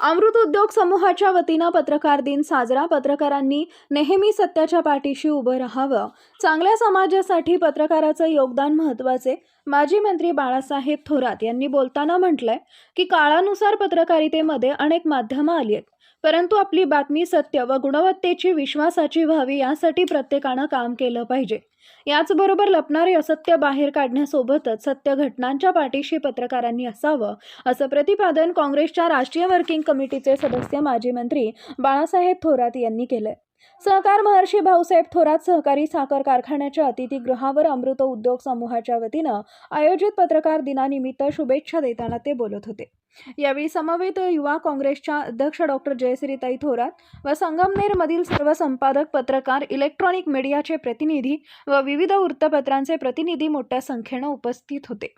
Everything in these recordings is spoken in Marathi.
अमृत उद्योग समूहाच्या वतीनं पत्रकार दिन साजरा. पत्रकारांनी नेहमी सत्याच्या पाठीशी उभं राहावं. चांगल्या समाजासाठी पत्रकाराचं योगदान महत्त्वाचे. माजी मंत्री बाळासाहेब थोरात यांनी बोलताना म्हटलंय की काळानुसार पत्रकारितेमध्ये अनेक माध्यमं आली आहेत. परंतु आपली बातमी सत्य व गुणवत्तेची विश्वासाची व्हावी यासाठी प्रत्येकानं काम केलं पाहिजे. याचबरोबर लपणारे असत्य बाहेर काढण्यासोबतच सत्य घटनांच्या पाठीशी पत्रकारांनी असावं असं प्रतिपादन काँग्रेसच्या राष्ट्रीय वर्किंग कमिटीचे सदस्य माजी मंत्री बाळासाहेब थोरात यांनी केलंय. सहकार महर्षी भाऊसाहेब थोरात सहकारी साखर कारखान्याच्या अतिथीगृहावर अमृत उद्योग समूहाच्या वतीनं आयोजित पत्रकार दिनानिमित्त शुभेच्छा देताना ते बोलत होते. यावेळी समवेत युवा काँग्रेसच्या अध्यक्ष डॉक्टर जयश्रीताई थोरात व संगमनेरमधील सर्व संपादक पत्रकार इलेक्ट्रॉनिक मीडियाचे प्रतिनिधी व विविध वृत्तपत्रांचे प्रतिनिधी मोठ्या संख्येनं उपस्थित होते.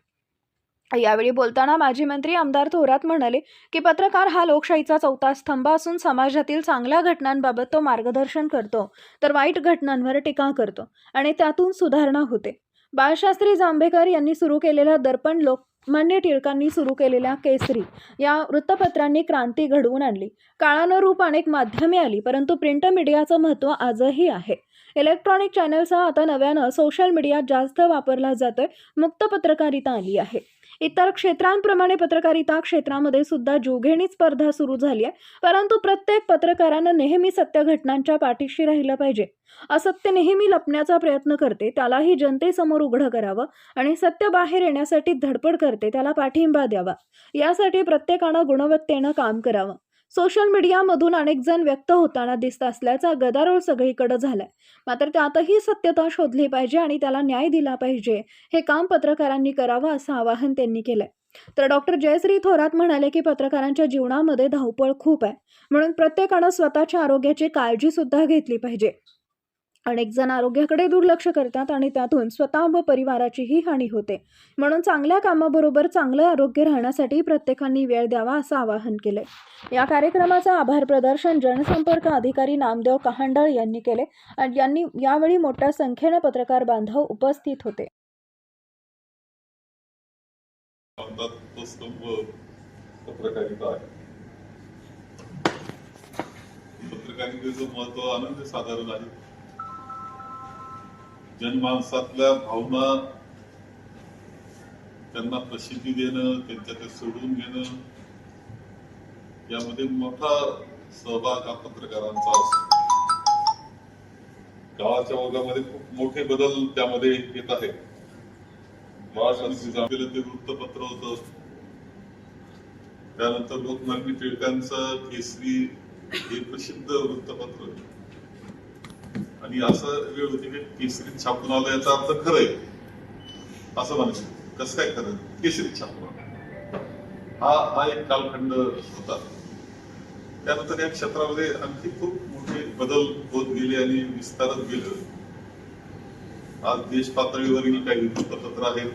यावेळी बोलताना माजी मंत्री आमदार थोरात म्हणाले की पत्रकार हा लोकशाहीचा चौथा स्तंभ असून समाजातील चांगल्या घटनांबाबत तो मार्गदर्शन करतो तर वाईट घटनांवर टीका करतो आणि त्यातून सुधारणा होते. बाळशास्त्री जांभेकर यांनी सुरू केलेल्या दर्पण लोकमान्य टिळकांनी सुरू केलेल्या केसरी या वृत्तपत्रांनी क्रांती घडवून आणली. काळानुरूप अनेक माध्यमे आली परंतु प्रिंट मीडियाचं महत्त्व आजही आहे. इलेक्ट्रॉनिक चॅनल्सचा आता नव्यानं सोशल मीडियात जास्त वापरला जातोय. मुक्त पत्रकारिता आली आहे. इतर क्षेत्रांप्रमाणे पत्रकारिता क्षेत्रामध्ये सुद्धा जोघेणी स्पर्धा सुरू झाली आहे. परंतु प्रत्येक पत्रकारानं नेहमी सत्य घटनांच्या पाठीशी राहिलं पाहिजे. असत्य नेहमी लपण्याचा प्रयत्न करते त्यालाही जनतेसमोर उघडं करावं आणि सत्य बाहेर येण्यासाठी धडपड करते त्याला पाठिंबा द्यावा. यासाठी प्रत्येकानं गुणवत्तेनं काम करावं. सोशल मीडियामधून अनेक जण व्यक्त होताना दिसत असल्याचा गदारोळ सगळीकडे झालाय. मात्र त्यातही सत्यता शोधली पाहिजे आणि त्याला न्याय दिला पाहिजे हे काम पत्रकारांनी करावं असं आवाहन त्यांनी केलंय. तर डॉक्टर जयश्री थोरात म्हणाले की पत्रकारांच्या जीवनामध्ये धावपळ खूप आहे. म्हणून प्रत्येकानं स्वतःच्या आरोग्याची काळजी सुद्धा घेतली पाहिजे. अनेक जण आरोग्याकडे दुर्लक्ष करतात आणि त्यातून स्वतः व परिवाराचीही हानी होते. म्हणून चांगल्या कामाबरोबर चांगलं आरोग्य राहण्यासाठी प्रत्येकाने वेळ द्यावा असं आवाहन केले या कार्यक्रमाचं आभार प्रदर्शन जनसंपर्क अधिकारी नामदेव कहांडळ यांनी केले आणि यांनी यावेळी मोठ्या संख्येनं पत्रकार बांधव उपस्थित होते. पत्रकारिता आहे. पत्रकारितेचं महत्त्व अनन्य साधारण आहे. जनमानसातल्या भावना त्यांना प्रसिद्धी देणं त्यांच्या ते सोडून घेणं यामध्ये मोठा सहभाग हा पत्रकारांचा असतो. काळाच्या वर्गामध्ये खूप मोठे बदल त्यामध्ये येत आहेत. ते वृत्तपत्र होत. त्यानंतर लोकमान्य टिळकांचं केसरी हे प्रसिद्ध वृत्तपत्र आणि असं वेळ होती की केसरीत छापून आलं याचा अर्थ खरं आहे असं म्हणायचं. कसं काय खरं? केसरीत छापून आलं हा हा एक कालखंड होता. त्यानंतर या क्षेत्रामध्ये आणखी खूप मोठे बदल होत गेले आणि विस्तारत गेलं. आज देश पातळीवरील काही वृत्तपत्र आहेत.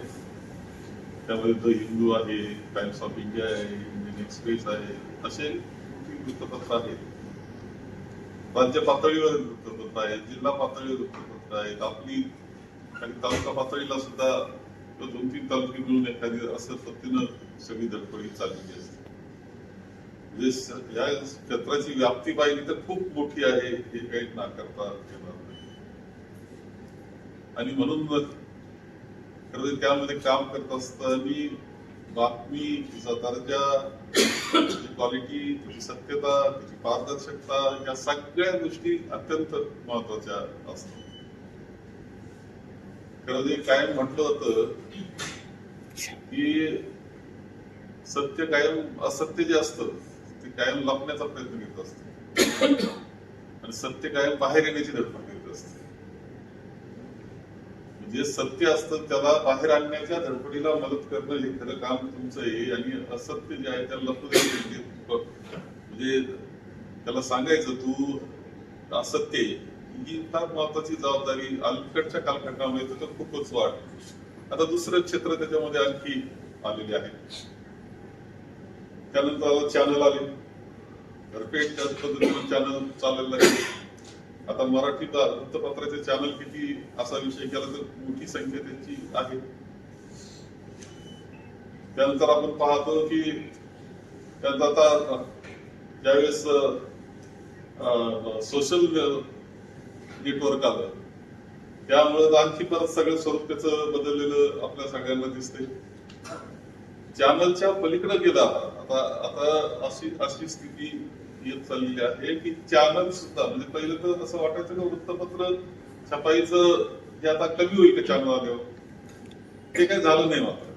त्यामध्ये द हिंदू आहे टाइम्स ऑफ इंडिया आहे इंडियन एक्सप्रेस आहे. असे वृत्तपत्र आहेत. राज्य पातळीवर वृत्तपत्र आहेत जिल्हा पातळीवर वृत्तपत्र आहेत आपली आणि तालुका पातळीला सुद्धा दोन तीन तालुके मिळून एखादी असं पद्धतीनं सगळी धडपडी चाललेली असते. म्हणजे या क्षेत्राची व्याप्ती पाहिली तर खूप मोठी आहे हे काही नाकारता येणार नाही. आणि म्हणून खरं त्यामध्ये काम करत असताना बातमी दर्जा क्वालिटी त्याची सत्यता त्याची पारदर्शकता या सगळ्या गोष्टी अत्यंत महत्त्वाच्या असतात. खरं तर कायम म्हटलं होत की सत्य कायम असत्य जे असत ते कायम लपण्याचा प्रयत्न करत असत. आणि सत्य कायम बाहेर येण्याची धडपड जे सत्य असतं त्याला बाहेर आणण्याच्या धडपडीला मदत करणं हे खरं काम तुमचं आहे. आणि असत्य जे आहे त्याला लपू म्हणजे, म्हणजे त्याला सांगायचं तू असत्य ही फार महत्वाची जबाबदारी अलीकडच्या कालखंडामध्ये तर खूपच वाढ. आता दुसरं क्षेत्र त्याच्यामध्ये आणखी आलेले आहे. त्यानंतर चॅनल आले. भरपेट पद्धतीने चॅनल चालायला लागले आता मराठी वृत्तपत्राचे चॅनल किती असा विषय केला तर मोठी संख्या त्यांची आहे. त्यानंतर आपण पाहतो की त्यांचा आता ज्यावेळेस सोशल नेटवर्क आलं त्यामुळे आणखी परत सगळं स्वरूप त्याचं बदललेलं आपल्या सगळ्यांना दिसतंय. चॅनलच्या पलीकडे गेला आता आता अशी अशी स्थिती येत चाललेली आहे की चॅनल सुद्धा म्हणजे पहिलं तर असं वाटायचं का वृत्तपत्र छपाईचं हे आता कमी होईल का चॅनल आल्यावर ते काही झालं नाही मात्र.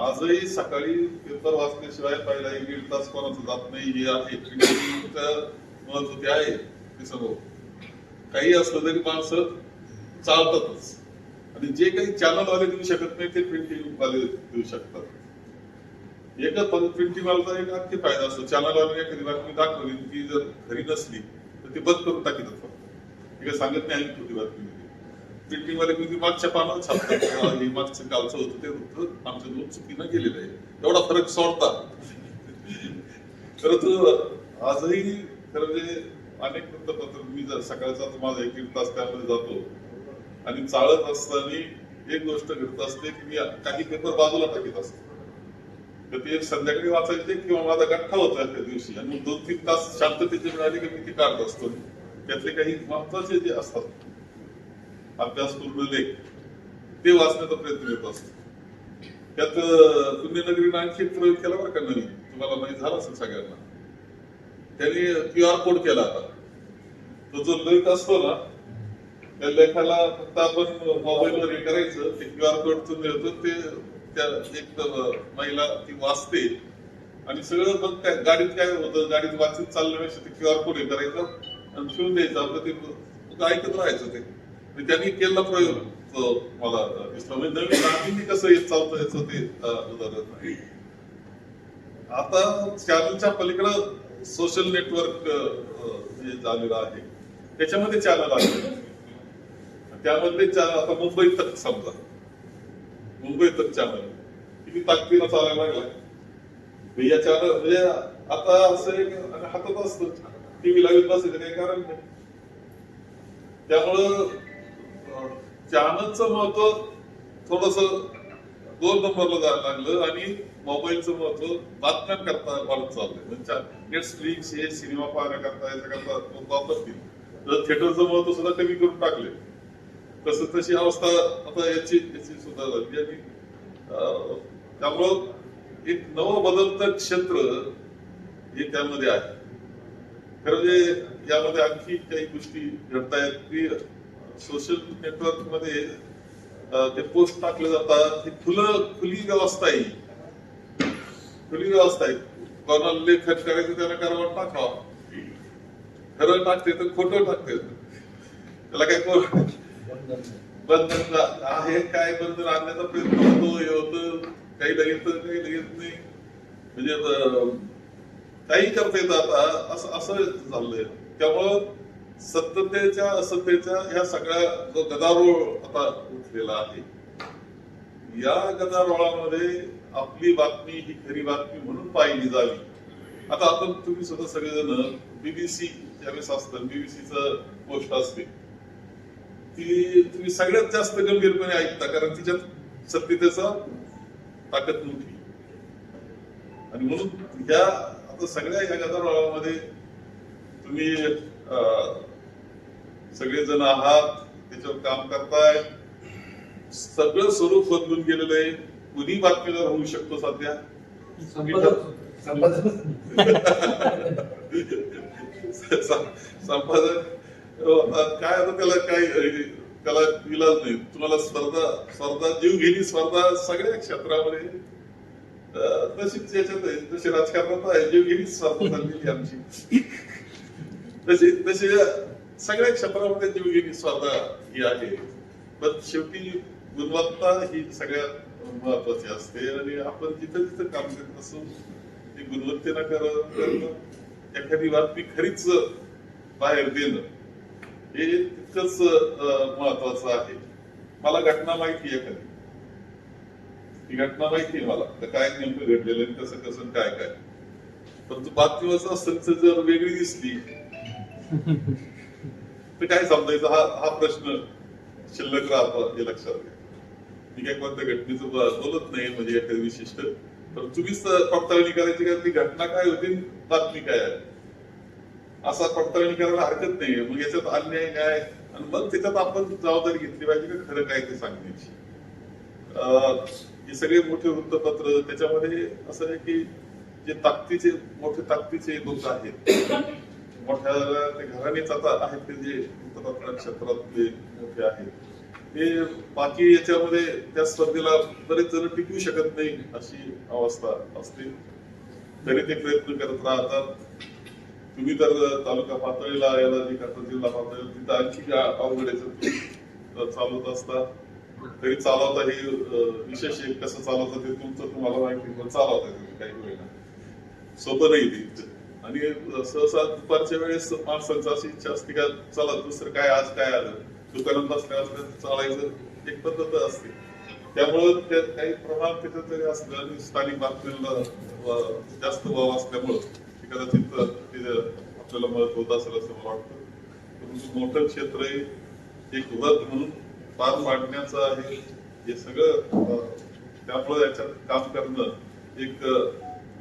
आजही सकाळी पेपर वाचल्याशिवाय पहिला एक दीड तास कोणाचं जात नाही हे आहे. महत्त्व ते आहे ते सर्व. काही असलं तरी माणसं चालतातच. आणि जे काही चॅनल वाले देऊ शकत नाही ते प्रिंटिंग वाले देऊ शकतात. एकच फक्त प्रिंटिंग वाल्याचा एक आणखी फायदा असतो. चॅनल एखादी बातमी दाखवली ती जर खरी नसली तर ती बंद करून टाकी फक्त हे सांगत नाही आम्ही कुठली बातमी दिली. प्रिंटिंग वाले मागच्या पानावर छापतात. हे मागचं कालचं होतं ते होतं. आमच्या दोन चुकीनं गेलेलं आहे. एवढा फरक सोडता. खरं तर आजही खरं म्हणजे अनेक वृत्तपत्र मी जर सकाळचा माझा एक दीड तास त्यामध्ये जातो. आणि चाळत असताना एक गोष्ट घडत असते की मी काही पेपर बाजूला टाकीत असतो. तर ते संध्याकाळी वाचायचे किंवा माझा गठ्ठा होता त्या दिवशी. आणि मग दोन तीन तास शांततेचे मिळाले की मी ते काढत असतो. त्यातले काही महत्त्वाचे जे असतात अभ्यासपूर्ण लेख ते वाचण्याचा प्रयत्न येत असतो. त्यात पुण्यनगरीनं आणखी एक प्रयोग केला बरं का नवीन. तुम्हाला नाही झाला असेल सगळ्यांना. त्यांनी क्यू आर कोड केला आता तो जो लेख असतो ना त्या लेखाला फक्त आपण मोबाईलवर हे करायचं ते क्यू आर कोड तुम्ही मिळतो ते त्या एक महिला ती वाचते. आणि सगळं मग काय गाडीत काय होतं? गाडीत वाचत चालण्यापेक्षा ते क्यू आर कोड हे करायचं आणि ठेवून द्यायचं. आपलं ते ऐकत राहायचं ते. त्यांनी केलेला प्रयोग मला दिसला. म्हणजे नवीन आम्ही कसं येत चालतं याचं ते उदाहरण आहे आता चॅनलच्या पलीकडं सोशल नेटवर्क जे झालेलं आहे. त्याच्यामध्ये चॅनल आहे. त्यामध्ये आता मुंबई समजा. मुंबई तक चॅनल किती ताकदीनं चालायला लागलाय या चॅनल म्हणजे आता असं एक हातात असत. टीव्ही लावत बसायचं काही कारण नाही. त्यामुळं चॅनलचं महत्त्व थोडस दोन नंबरला जायला लागलं आणि मोबाईलचं महत्त्व बातम्यांकरता वाढत चाललंय. म्हणजे नेटफ्लिक्स हे सिनेमा पाहण्याकरता याच्याकरता वापरतील. तर थिएटरचं महत्त्व सुद्धा कमी करून टाकले तसं तशी अवस्था आता याची याची सुद्धा झाली. आणि अं, त्यामुळं एक नवं बदलतं क्षेत्र हे त्यामध्ये आहे. खरं म्हणजे यामध्ये आणखी काही गोष्टी घडतायत. की सोशल नेटवर्कमध्ये ते पोस्ट टाकले जातात. ही फुलं खुली व्यवस्था आहे. खुली व्यवस्था आहे. कोणाला लेखन करायचं त्याला करावं टाकावं. खरं टाकते तर खोटं टाकते. त्याला काय कोण बंधन आहे काय बंधन? आणण्याचा प्रयत्न होतो हे होत. काही लगेच तर काही लगेच नाही. म्हणजे काही करता येतं आता. असं असं झालंय. त्यामुळं सत्यतेच्या असत्यतेच्या ह्या सगळ्या जो गदारोळ आता उठलेला आहे. या गदारोळामध्ये आपली बातमी ही खरी बातमी म्हणून पाहिली जावी. आता आपण तुम्ही सुद्धा सगळेजण बीबीसी ज्यावेळेस असतं बीबीसीचं पोस्ट असते ती तुम्ही सगळ्यात जास्त गंभीरपणे ऐकता कारण तिच्यात सत्यतेचा ताकद मोठी आणि म्हणून ह्या आता सगळ्या ह्या गदारोळामध्ये तुम्ही सगळेजण आहात त्याच्यावर काम करताय. सगळं स्वरूप बदलून गेलेलं आहे. कुणी बातमीदार होऊ शकतो सध्या? संपादक. काय आता त्याला काय त्याला इलाज नाही. तुम्हाला स्पर्धा स्पर्धा जीव घेणी स्पर्धा सगळ्या क्षेत्रामध्ये तशीच याच्यात आहे. तशी राजकारणात आहे. जीव घेणी स्पर्धा चाललेली आमची. तशी तशी सगळ्या क्षेत्रामध्ये जीवघेणी स्पर्धा ही आहे. पण शेवटी गुणवत्ता ही सगळ्यात महत्वाची असते. आणि आपण जिथं जिथं काम करत असू ती गुणवत्तेनं कर- करणं एखादी बातमी खरीच बाहेर देणं हे तितकंच अं, महत्वाचं आहे. मला घटना माहिती आहे खरी. ती घटना माहिती आहे मला. तर काय नेमकं घडलेलं आहे कसं कसं काय काय. परंतु बातमी असेल तर जर वेगळी दिसली तर काय समजायचं? हा हा प्रश्न शिल्लक राहतो हे लक्षात घ्या. मी काय कोणत्या घटनेचं बोलत नाही म्हणजे एखादी विशिष्ट. तर चुकीच पडताळणी करायची का ती घटना काय होती बातमी काय आहे? असा पडताळणी करायला हरकत नाही मग याच्यात अन्याय काय आणि मग त्याच्यात आपण जबाबदारी घेतली पाहिजे का खरं काय ते सांगण्याची? अं, हे सगळे मोठे वृत्तपत्र त्याच्यामध्ये असं आहे की जे ताकदीचे मोठे ताकदीचे लोक आहेत मोठ्या ते घराणेच आता आहेत ते जे वृत्तपत्र क्षेत्रातले मोठे आहेत ते बाकी याच्यामध्ये त्या स्पर्धेला बरेच जण टिकू शकत नाही अशी अवस्था असते. तरी ते प्रयत्न करत राहतात. तुम्ही तर तालुका पातळीला याला जे करता जिल्हा पातळीला तिथं आणखी अवघड चालवत असता तरी चालवता हे विशेष कसं चालवतं ते तुमचं तुम्हाला माहिती पण चालवता काही वेळेला. सोपं नाही ते. आणि सहसा दुपारच्या वेळेस माणसांची अशी इच्छा असते का चला दुसरं काय आज काय आलं? दुकानात बसल्या असल्या चालायचं एक पद्धत असते. त्यामुळं त्यात काही प्रमाण त्याच्यात जरी असलं आणि स्थानिक बातम्यांना जास्त वाव असल्यामुळं कदाचित आपल्याला मदत होत असेल असं मला वाटतं. परंतु मोठं क्षेत्र आहे एक व्रत म्हणून पार पाडण्याचं आहे. हे सगळं त्यामुळे त्यामुळं याच्यात काम करणं एक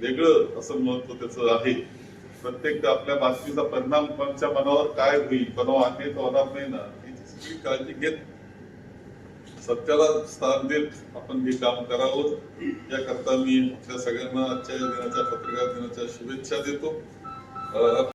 वेगळं असं महत्त्व त्याचं आहे. प्रत्येक आपल्या बातमीचा परिणाम कोणच्या मनावर काय होईल कोणावर आहे तो होणार नाही ना याची सगळी काळजी घेत सत्याला स्थान देत आपण हे काम करावं. याकरता मी आपल्या सगळ्यांना आजच्या दिनाच्या पत्रकार दिनाच्या शुभेच्छा देतो.